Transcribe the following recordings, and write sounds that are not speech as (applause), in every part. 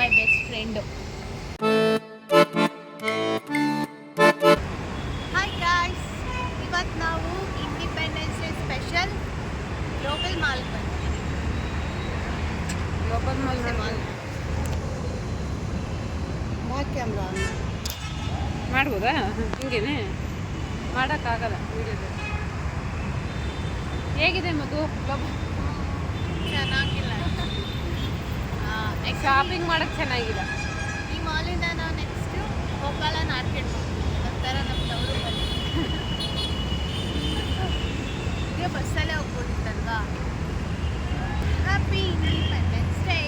My best friend hi guys ಇವತ್ತು ನಾವು independence day special global mall ಬಂದಿದ್ದೀವಿ global mall mall camera ಮಾಡ್ಬೋದಾ? ಹಿಂಗೇನೆ? ಮಾಡೋಕ್ಕಾಗಲ್ಲ ವಿಡಿಯೋದಲ್ಲಿ ಹೇಗಿದೆ ಮಗು ಗ್ಲೋಬಲ್ ಚೆನ್ನಾಗಿಲ್ಲ. ಶಾಪಿಂಗ್ ಮಾಡೋಕ್ಕೆ ಚೆನ್ನಾಗಿದೆ. ಈ ಮಾಲಿಂದ ನಾವು ನೆಕ್ಸ್ಟ್ ಗೋಪಾಲ ಮಾರ್ಕೆಟ್ ಹೋಗ್ತೀವಿ ಒಂಥರ ನಮ್ಮ ತವರು ಬನ್ನಿ. ಈಗ ಬಸ್ಸಲ್ಲೇ ಹೋಗ್ಬೋದಿತ್ತಲ್ವಾ? ಹ್ಯಾಪಿ ಇಂಡಿಪೆಂಡೆನ್ಸ್ ಡೇ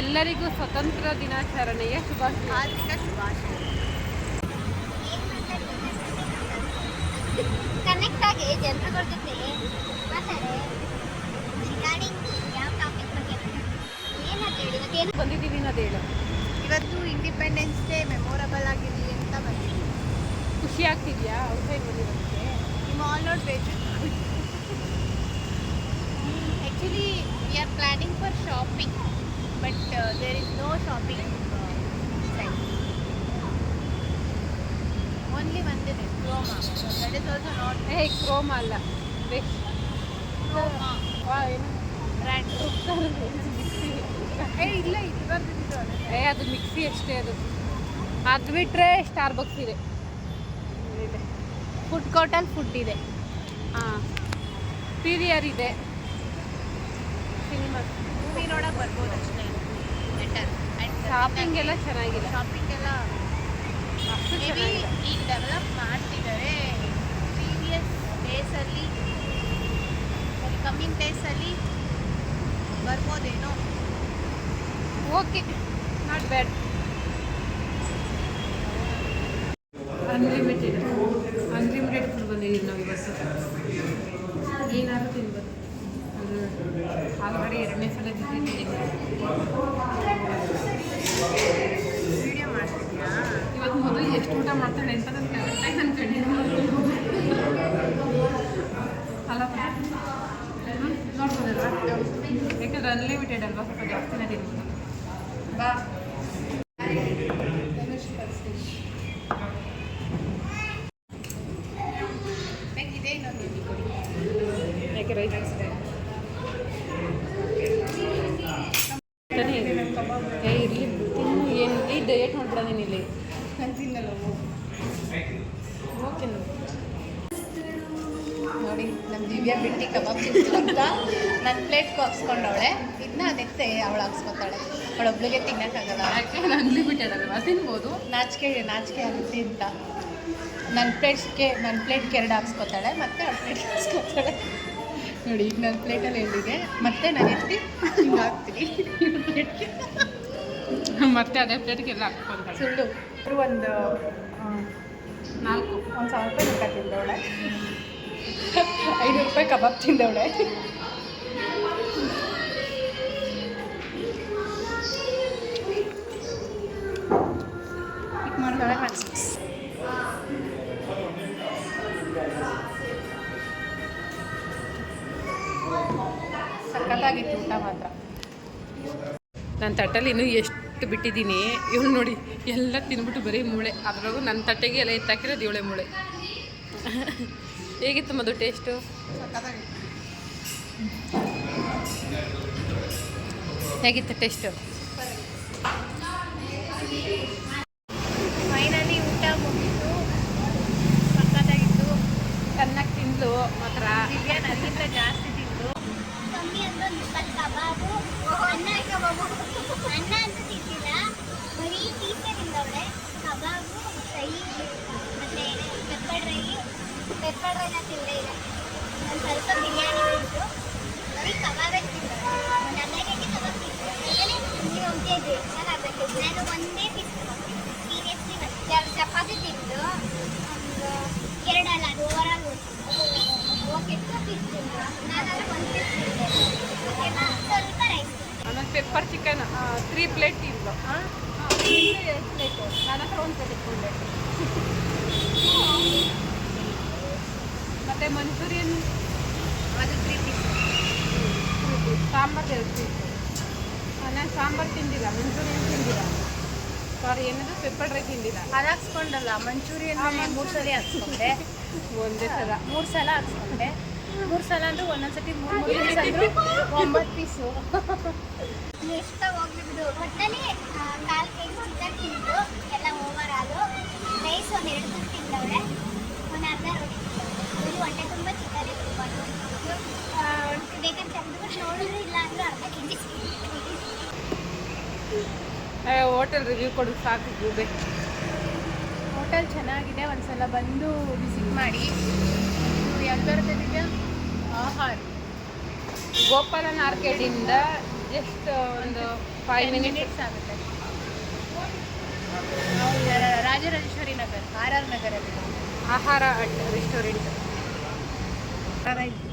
ಎಲ್ಲರಿಗೂ ಸ್ವತಂತ್ರ ದಿನಾಚರಣೆಯ ಶುಭಾಶಯ. ಹಾರ್ದಿಕ ಶುಭಾಶಯ. ಕನೆಕ್ಟ್ ಆಗಿ ಜನರುಗಳ ಜೊತೆ ಮಾತಾಡಿ ರಿಗಾರ್ಡಿಂಗ್ ಯಾವ ಟಾಪಿಕ್ ಬಗ್ಗೆ ಏನಂತ ಹೇಳಿ ಇವತ್ತೇನು ಬಂದಿದ್ದೀವಿ ಅನ್ನೋದು ಹೇಳು. ಇವತ್ತು ಇಂಡಿಪೆಂಡೆನ್ಸ್ ಡೇ ಮೆಮೊರಬಲ್ ಆಗಿರಲಿ ಅಂತ ಬಂದಿದ್ದೀವಿ. ಖುಷಿ ಆಗ್ತಿದ್ಯಾ? ಔಟ್ಸೈಡ್ ಬಂದಿರೋದಕ್ಕೆ? ಈ ಮಾಲ್ ನೋಡ್ಬೇಕು actually we are planning for shopping but there is no shopping only ಒಂದಿದೆ Croma that is also not a chrome ಅಲ್ಲ ಬೆಸ್ಟ್ ಕ್ರೋಮಾ ವಾ ಏನು? ಬ್ರ್ಯಾಂಡ್ ಏ ಅದು ಮಿಕ್ಸಿ ಅಷ್ಟೇ ಅದು. ಅದು ಬಿಟ್ಟರೆ ಸ್ಟಾರ್ ಬಾಕ್ಸ್ ಇದೆ. ಫುಡ್ ಕೋರ್ಟಲ್ಲಿ ಫುಡ್ ಇದೆ. ಹಾಂ. ಪೀರಿಯರ್ ಇದೆ. ಸಿನಿಮಾ ಮೂವಿ ನೋಡಕ್ಕೆ ಬರ್ಬೋದು ಅಷ್ಟೇ. ಬೆಟರ್ ಶಾಪಿಂಗ್ ಎಲ್ಲ ಚೆನ್ನಾಗಿದೆ ಶಾಪಿಂಗ್ ಎಲ್ಲ ಈಗ ಡೆವಲಪ್ ಮಾಡ್ತಿದ್ದಾರೆ ಪ್ರೀವಿಯಸ್ ಡೇಸಲ್ಲಿ ಕಮ್ಮಿಂಗ್ ಡೇಸಲ್ಲಿ ಬರ್ಬೋದೇನೋ. Okay not bad unlimited unlimited food ಬಂದಿದ್ದೀವಿ ನಾವು ಇವತ್ತು. ಏನಾದರೂ ತಿನ್ಬೋದು. ಆಲ್ರೆಡಿ ಎರಡನೇ ಸಲ ತಿಂದಿದ್ದೀನಿ. ವಿಡಿಯೋ ಮಾಡ್ತಿದ್ಯಾ? ಇವತ್ತು ಮೊದಲು ಎಷ್ಟು ಊಟ ಮಾಡ್ತಾಳೆ ಅಂತ ನನ್ನ ಕರೆಕ್ಟಾಗಿ ನನ್ನ ಕಣ್ಣು ಅಲ್ಲ ನೋಡ್ಬೋದಲ್ವಾ? ಯಾಕಂದ್ರೆ ಅನ್ಲಿಮಿಟೆಡ್ ಅಲ್ವಾ? ಸ್ವಲ್ಪ ಜಾಸ್ತಿನೇ ತಿನ್ಬೋದು. ಬಾ ಏ ಇರಲಿ ತಿನ್ನು ಏನು ಈ ಡಯಟ್ ಮಾಡ್ಬಿಡ ನೀನು ಇಲ್ಲಿ ನಾನು ತಿನ್ನಲ್ಲ ದಿವ್ಯಾ ಬಿಟ್ಟಿ ಕಬಾಬ್ ತಿಂತಿಲ್ಲ ನನ್ನ ಪ್ಲೇಟ್ಗೂ ಹಾಕ್ಸ್ಕೊಂಡವಳೆ ಇದನ್ನ ಅದಕ್ಕೆ ಅವಳು ಹಾಕ್ಸ್ಕೊತಾಳೆ. ಅವಳೊಬ್ಳಿಗೆ ತಿನ್ನೋಕ್ಕಾಗಲ್ಲ. ಯಾಕೆ? ಅನ್ಲಿಮಿಟೆಡ್ ಅಲ್ವಾ? ತಿನ್ಬೋದು. ನಾಚಿಕೆ ನಾಚಿಕೆ ಆಗುತ್ತೆ ಅಂತ. ನನ್ನ ಪ್ಲೇಟ್ಸ್ಗೆ ನನ್ನ ಪ್ಲೇಟ್ಗೆ ಎರಡು ಹಾಕ್ಸ್ಕೊತಾಳೆ ಮತ್ತೆ ಅವ್ಳ ಪ್ಲೇಟ್ ಹಾಕ್ಸ್ಕೊತಾಳೆ. ನೋಡಿ ಈಗ ನನ್ನ ಪ್ಲೇಟಲ್ಲಿ ಹೇಳಿದೆ ಮತ್ತೆ ನಾನು ಎತ್ತಿ ಹಿಂಗೆ ಹಾಕ್ತೀನಿ. ಪ್ಲೇಟ್ಗೆ ಮತ್ತೆ ಅದೇ ಪ್ಲೇಟ್ಗೆಲ್ಲ ಹಾಕ್ಕೊಂತಾರೆ ಸುಳ್ಳು. ಒಂದು ನಾಲ್ಕು. ಒಂದು ಸಾವಿರ ರೂಪಾಯಿ ಕಟ್ಟಿದ್ದೆ ತಿಂದವಳೆ ಐನೂರು ರೂಪಾಯಿ ಕಬಾಬ್ ತಿಂದವಳೆ. ಊಟ ಮಾತ್ರ. ನನ್ನ ತಟ್ಟಲ್ಲಿ ಇನ್ನೂ ಎಷ್ಟು ಬಿಟ್ಟಿದ್ದೀನಿ, ಇವಳು ನೋಡಿ, ಎಲ್ಲ ತಿನ್ಬಿಟ್ಟು ಬರೀ ಮೂಳೆ. ಅದ್ರಾಗೂ ನನ್ನ ತಟ್ಟೆಗೆ ಎಲ್ಲ ಎತ್ತಾಕಿರೋದು ಇವಳೆ ಮೂಳೆ. ಹೇಗಿತ್ತು ಮದು ಟೇಸ್ಟು? ಹೇಗಿತ್ತು ಟೇಸ್ಟು? ಫೈನಲಿ ಊಟ ಮುಗಿತು ಸಕ್ಕತ್ತಾಗಿತ್ತು ಚೆನ್ನಾಗಿ ತಿಂದು ಮಾತ್ರ. ನನಗಿಂತ ಜಾಸ್ತಿ ತಿಂದು ಕಮ್ಮಿ ಅಂದ್ರೆ ಕಬಾಬು. ಅನ್ನ ಕಬಾಬು. ಅನ್ನ ಅಂತ ತಿಂತಿಲ್ಲ ಬರೀ ಟೀಚರ್ ತಿಂದವಳೆ. ಇಲ್ಲ ನಾನು ಸ್ವಲ್ಪ ಬಿರಿಯಾನಿ ತಿಂದು ಬರೀ ಕಬಾಬೇ ಕೆ ಜಿ ಕಬಾಬ್ ತಿಂದು ನೀವು ಜಿ ಚೆನ್ನಾಗಬೇಕು ನಾನು ಒಂದೇ ಪೀಸ್ ಸೀರಿಯಸ್ಲಿ ಎರಡು ಚಪಾತಿ ತಿಂದು ಒಂದು ಎರಡಲ್ಲ ಅದು ಓವರಾಲ್ ಓಕೆ ಪೀಸ್ ತಿಂದು ನಾನಲ್ಲ ಒಂದು ಪೀಸ್ ತಿಂದೆ ಓಕೆನಾ ಸ್ವಲ್ಪ ರೈಸ್ ಆಮೇಲೆ ಪೆಪ್ಪರ್ ಚಿಕನ್ ತ್ರೀ ಪ್ಲೇಟ್ ತಿಂದ್ಲು ಎರಡು ಪ್ಲೇಟು ನನ್ನ ಹತ್ರ ಒಂದು ಪ್ಲೇಟ್ ಇಟ್ಕೊಂಡೆ ಮತ್ತು ಮಂಚೂರಿಯನ್ ಅದು three piece sambar sambar piece ನಾನು ಸಾಂಬಾರು ತಿಂದಿಲ್ಲ ಮಂಚೂರಿಯನ್ ತಿಂದಿಲ್ಲ. ಸಾರಿ ಏನದು? ಪೆಪ್ಪರ್ ರೈ ತಿಂದಿಲ್ಲ. ಅದು ಹಾಕ್ಸ್ಕೊಂಡಲ್ಲ ಮಂಚೂರಿಯನ್ ಮೂರು ಸಲ ಹಾಕ್ಸ್ಕೊಂಡೆ. ಒಂದೇ ಸಲ. ಮೂರು ಸಲ ಹಾಕ್ಸ್ಕೊಂಡೆ. ಮೂರು ಸಲ ಅಂದ್ರೆ ಒಂದೊಂದ್ಸತಿ ಮೂರು ಮೂರು ಪೀಸ್ ಅಂದ್ರು ಒಂಬತ್ತು ಪೀಸು ಎಷ್ಟು ಹೋಗ್ಲಿ ಬಿಡು. ಒಟ್ಟಲ್ಲಿ ಕಾಲು ಕೆ ಜಿ ಚಿಕನ್ ತಿಂದು ಎಲ್ಲ ಓವರ್ ಆಲು ರೈಸ್ ಒಂದು ಎರಡು ತುತ್ತು ತಿಂದವಳೆ ಒಂದು ಅರ್ಧ ರೊಟ್ಟಿ ತಿಂದವಳೆ ಇದು ಹೊಟ್ಟೆ ತುಂಬ ಚಿಕನ್ ಇಟ್ಕೊಂಡು ಬೇಕಾದ್ರೆ ತೆಗೆದುಬಿಟ್ಟು ನೋಡಿದ್ರೆ ಇಲ್ಲ ಅಂದ್ರೆ ಅರ್ಧ ಕೆ ಜಿ ಹೋಟೆಲ್ ರಿವ್ಯೂ ಕೊಡು ಸಾಕು ಗೂಬೆ ಹೋಟೆಲ್ ಚೆನ್ನಾಗಿದೆ ಒಂದ್ಸಲ ಬಂದು ವಿಸಿಟ್ ಮಾಡಿ. ಇದು ಯಾವ ಥರದಲ್ಲಿದೆ ಆಹಾರ. ಗೋಪಾಲನ್ ಆರ್ಕೇಡಿಂದ ಜಸ್ಟ್ ಒಂದು ಫೈವ್ ಮಿನಿಟ್ಸ್ ಆಗುತ್ತೆ. ರಾಜರಾಜೇಶ್ವರಿ ನಗರ್ ಆರ್ ಆರ್ ನಗರಲ್ಲಿ ಆಹಾರ ಅಟ್ ರೆಸ್ಟೋರೆಂಟ್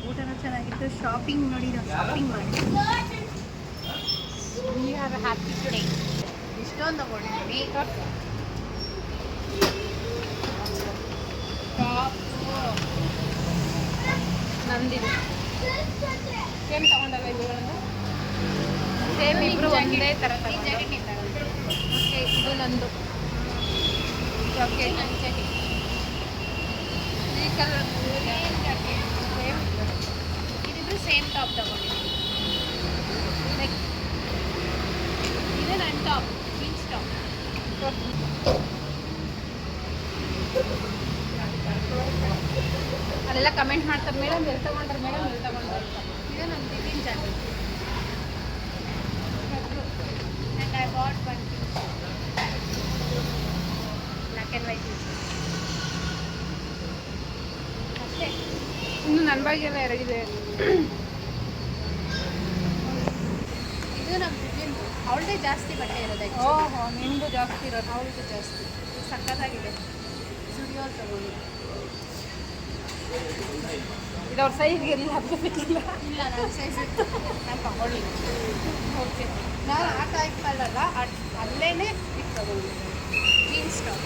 ಊಟನೂ ಚೆನ್ನಾಗಿತ್ತು. ಶಾಪಿಂಗ್ ನೋಡಿ ನಾವು ಶಾಪಿಂಗ್ ಮಾಡಿ ಹ್ಯಾಪಿ ಟುಡೇ ಇಷ್ಟೊಂದು ತಗೊಂಡಿದ್ದೀವಿ ನಂದಿದೆ ಸೇಮ್ ತಗೊಂಡಲ್ಲ ಇವುಗಳನ್ನು? ಸೇಮ್ ಒಂದೇ ಥರ ಓಕೆ ಇದು ನಂದು. ಓಕೆ ಈ ಕಲರ್ ಸೇಮ್ ಇದಿಬ್ರು ಸೇಮ್ ಟಾಪ್ ತಗೊಂಡಿದ್ದೀವಿ ಇದೆ ನನ್ನ ಟಾಪ್ ಟಾಪ್ ಅಲ್ಲೆಲ್ಲ ಕಮೆಂಟ್ ಮಾಡ್ತಾರೆ, ಮೇಡಮ್, ಎಲ್ಲಿ ತಗೊಂಡ್ರೆ, ಮೇಡಮ್, ಎಲ್ಲಿ ತಗೊಂಡ್ರೆ? ಇದು ನನ್ನ Bipin jacket and I bought one black and white ಅಷ್ಟೇ. ಇನ್ನು ನನ್ನ ಬಾಗಿಗೆಲ್ಲ ಎರಡಿದೆ ಇದು ನಮ್ಮ ಬಿಪಿನ್ ಅವಳದೇ ಜಾಸ್ತಿ ಬಟ್ಟೆ ಇರೋದು. ಓಹೋ ನಿಮ್ಮದು ಜಾಸ್ತಿ ಇರೋದು. ಅವಳದು ಜಾಸ್ತಿ. ಸಕ್ಕತ್ತಾಗಿದೆ. ಸ್ಟುಡಿಯೋ ತಗೊಂಡು ಇದು ಅವ್ರ ಸೈಜ್ಗೆ ಎಲ್ಲ ಹಾಕಬೇಕಿಲ್ಲ ಇಲ್ಲ ನನ್ನ ಸೈಜ್ ನಾನು ತಗೊಳ್ಳಿ. ಓಕೆ ನಾನು ಆ ಟೈಪ್ ಅಲ್ಲಲ್ಲ ಅಲ್ಲೇ ಇದು ತಗೊಂಡು ಜೀನ್ಸ್ ಟಾಪ್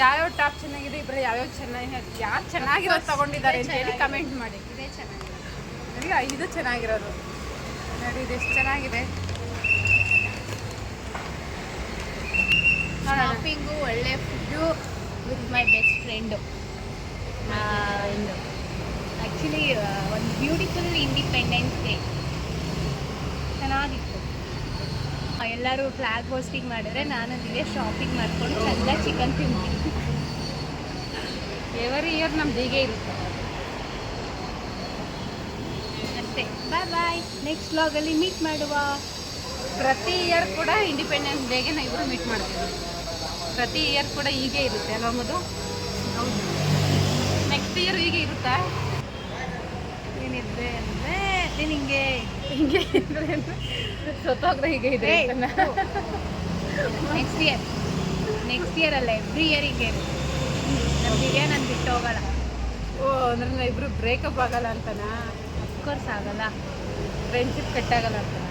ಯಾವ್ಯಾವ ಟಾಪ್ ಚೆನ್ನಾಗಿದೆ ಇಬ್ಬರು ಯಾವ್ಯಾವ ಚೆನ್ನಾಗಿ ಯಾರು ಚೆನ್ನಾಗಿರೋದು ತಗೊಂಡಿದ್ದಾರೆ ಅಂತ ಹೇಳಿ ಕಮೆಂಟ್ ಮಾಡಿ. ಇದೇ ಚೆನ್ನಾಗಿದೆ. ನನಗೆ ಇದು ಚೆನ್ನಾಗಿರೋದು. ನೋಡಿ ಇದು ಎಷ್ಟು ಚೆನ್ನಾಗಿದೆ. ಶಾಪಿಂಗು ಒಳ್ಳೆ food with my best friend actually ಒಂದು ಬ್ಯೂಟಿಫುಲ್ ಇಂಡಿಪೆಂಡೆನ್ಸ್ ಡೇ ಚೆನ್ನಾಗಿತ್ತು. ಎಲ್ಲರೂ ಫ್ಲಾಗ್ ಹೋಸ್ಟಿಂಗ್ ಮಾಡಿದ್ರೆ ನಾನು ಇಲ್ಲೇ ಶಾಪಿಂಗ್ ಮಾಡ್ಕೊಂಡು ಚೆಂದ ಚಿಕನ್ ತಿಂತೀನಿ. ಎವರಿ ಇಯರ್ ನಮ್ದು ಹೀಗೆ ಇರುತ್ತೆ. ಅಷ್ಟೇ. ಬಾಯ್ ಬಾಯ್ ನೆಕ್ಸ್ಟ್ ವ್ಲಾಗಲ್ಲಿ ಮೀಟ್ ಮಾಡುವ. ಪ್ರತಿ ಇಯರ್ ಕೂಡ ಇಂಡಿಪೆಂಡೆನ್ಸ್ ಡೇಗೆ ನಾವು ಇಬ್ಬರು ಮೀಟ್ ಮಾಡ್ತೀವಿ. ಪ್ರತಿ ಇಯರ್ ಕೂಡ ಹೀಗೆ ಇರುತ್ತೆ ಅಲ್ವಾ ಮದು ಹೌದು. ನೆಕ್ಸ್ಟ್ ಇಯರ್ ಹೀಗೆ ಇರುತ್ತಾ? ಏನಿದೆ ಅಂದರೆ ನೀನು ಹಿಂಗೆ ಇದ್ರೆ ಸ್ವತಃ ಹೀಗೆ ಇದೆ ನೆಕ್ಸ್ಟ್ ಇಯರ್ ನೆಕ್ಸ್ಟ್ ಇಯರ್ ಅಲ್ಲ ಎವ್ರಿ ಇಯರ್ ಹೀಗೆ ಇರುತ್ತೆ. ನಾನು ಬಿಟ್ಟು ಹೋಗಲ್ಲ. ಓ ಅಂದ್ರೆ ಇಬ್ರು ಬ್ರೇಕಪ್ ಆಗಲ್ಲ ಅಂತನಾ? ಅಫ್ಕೋರ್ಸ್ ಆಗಲ್ಲ. ಫ್ರೆಂಡ್ಶಿಪ್ ಕಟ್ಟಾಗಲ್ಲ ಅಂತನಾ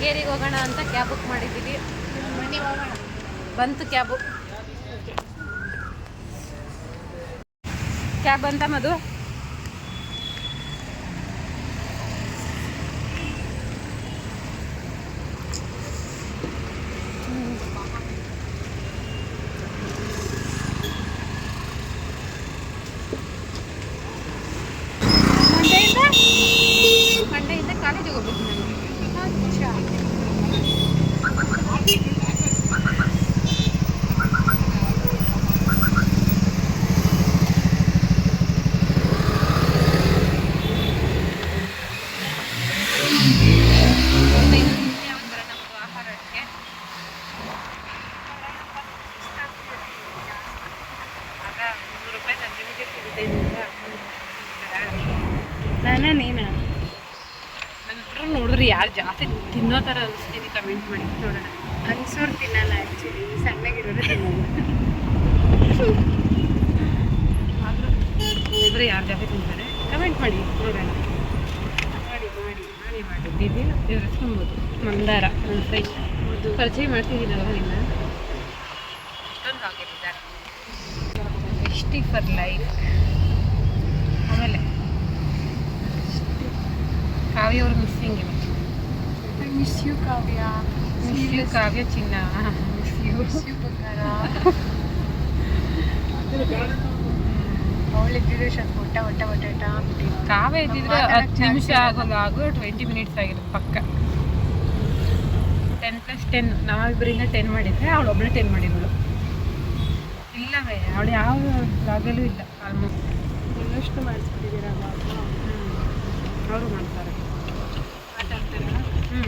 ಕೆಂಗೇರಿಗೆ ಹೋಗೋಣ ಅಂತ ಕ್ಯಾಬ್ ಬುಕ್ ಮಾಡಿದ್ದೀವಿ. ಬಂತು ಕ್ಯಾಬು. ಕ್ಯಾಬ್ ಬಂತ ಮಧು? ಮಂಡೆಯಿಂದ ಕಾಲೇಜಿಗೆ ಹೋಗ್ಬೇಕು ನಾನು. ಆಹಾರಕ್ಕೆ ಆಗ ನೋಡಿದ್ರೆ ಯಾರು ಜಾಸ್ತಿ ತಿನ್ನೋ ಥರ ಅನಿಸ್ತೀನಿ ಕಮೆಂಟ್ ಮಾಡಿ ನೋಡೋಣ. ಅನ್ಸೋರು ತಿನ್ನಲ್ಲ ಆ್ಯಕ್ಚುಲಿ ಸಣ್ಣಗಿರೋರು ತಿನ್ನಲ್ಲ. ಆದರೂ ಇಬ್ಬರು ಯಾರು ಜಾಸ್ತಿ ತಿಂತಾರೆ? ಕಮೆಂಟ್ ಮಾಡಿ ನೋಡೋಣ. ಮಾಡಿ ಮಾಡಿ ಮಾಡಿ ಮಾಡಿ. ಇವ್ರ ಹೆಸ್ಕೊಂಬೋದು ಮಂದಾರ ನನ್ನ ಫ್ರೆಂಡ್ ಪರಿಚಯ ಮಾಡ್ತಿದ್ದೀನಲ್ವ ನಿನ್ನ? ಎಷ್ಟೊಂದು ಆಗಿದ್ದಾರೆ ಫರ್ ಲೈಫ್ ಕಾವ್ಯ ಅವ್ರು ಮಿಸ್ಸಿಂಗ್ ಇವಾಗ miss you Kavya. Miss you Kavya ಚಿನ್ನ. ಮಿಸ್ ಯು ಮಿಸ್ ಯು ಬಂಗಾರ. (laughs) ಅವಳಿದ್ದಿದ್ರೆ ಸ್ವಲ್ಪ ಒಟ್ಟ ಒಟ್ಟ ಒಟ್ಟ ಒಟ್ಟ ಆಗ್ಬಿಟ್ಟಿತ್ತು. ಕಾವ್ಯ ಇದ್ದಿದ್ರೆ ಹತ್ತು ನಿಮಿಷ ಆಗೋದು ಆಗೋ ಟ್ವೆಂಟಿ ಮಿನಿಟ್ಸ್ ಆಗಿದೆ ಪಕ್ಕ. ಟೆನ್ ಪ್ಲಸ್ ಟೆನ್ ನಾವಿಬ್ಬರಿಂದ ಟೆನ್ ಮಾಡಿದ್ರೆ ಅವಳು ಒಬ್ಬಳು ಟೆನ್ ಮಾಡಿದಳು ಇಲ್ಲವೇ ಅವಳು ಯಾವ ಜಾಗಲೂ ಇಲ್ಲ ಆಲ್ಮೋಸ್ಟ್ ಇನ್ನಷ್ಟು ಮಾಡಿಸ್ಬಿಟ್ಟಿದ್ದೀರ ಅವರು ಮಾಡ್ತಾರೆ. ಹ್ಞೂ